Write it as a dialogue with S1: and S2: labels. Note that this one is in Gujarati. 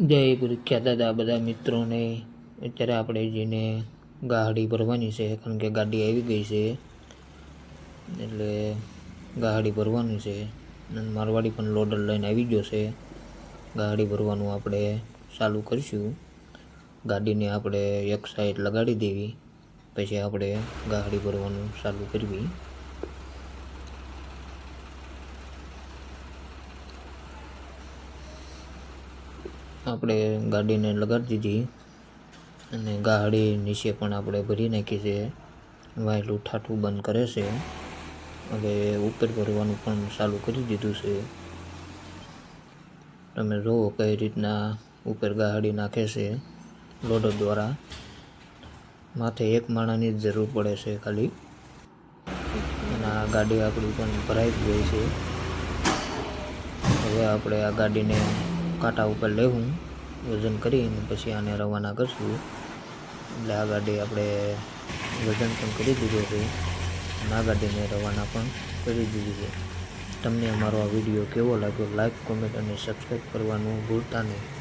S1: જય પ્રખ્યાત દાદા બધા મિત્રોને. અત્યારે આપણે જઈને ગાડી ભરવાની છે, કારણ કે ગાડી આવી ગઈ છે, એટલે ગાડી ભરવાની છે. મારવાડી પણ લોડર લઈને આવી ગયો છે. ગાડી ભરવાનું આપણે ચાલુ કરીશું. ગાડીને આપણે એક સાઈડ લગાડી દેવી. પછી આપણે ગાડી ભરવાનું ચાલુ કરવી. આપણે ગાડીને લગાડી દીધી. અને ગાડી નીચે પણ આપણે ભરી નાખી છે. વાયલું ઠાઠું બંધ કરે છે. હવે ઉપર ભરવાનું પણ ચાલુ કરી દીધું છે. તમે જુઓ કઈ રીતના ઉપર ગાડી નાખે છે લોડર દ્વારા. માથે એક માણાની જ જરૂર પડે છે ખાલી. અને આ ગાડી આપણી પણ ભરાઈ જ ગઈ છે. હવે આપણે આ ગાડીને કાંટા ઉપર લેવું વજન કરીને પછી આને રવાના કરશું. એટલે આ ગાડી આપણે વજન પણ કરી દીધું છે. અને આ ગાડીને રવાના પણ કરી દીધી છે. તમને અમારો આ વીડિયો કેવો લાગ્યો? લાઈક કોમેન્ટ અને સબસ્ક્રાઈબ કરવાનું ભૂલતા નહીં.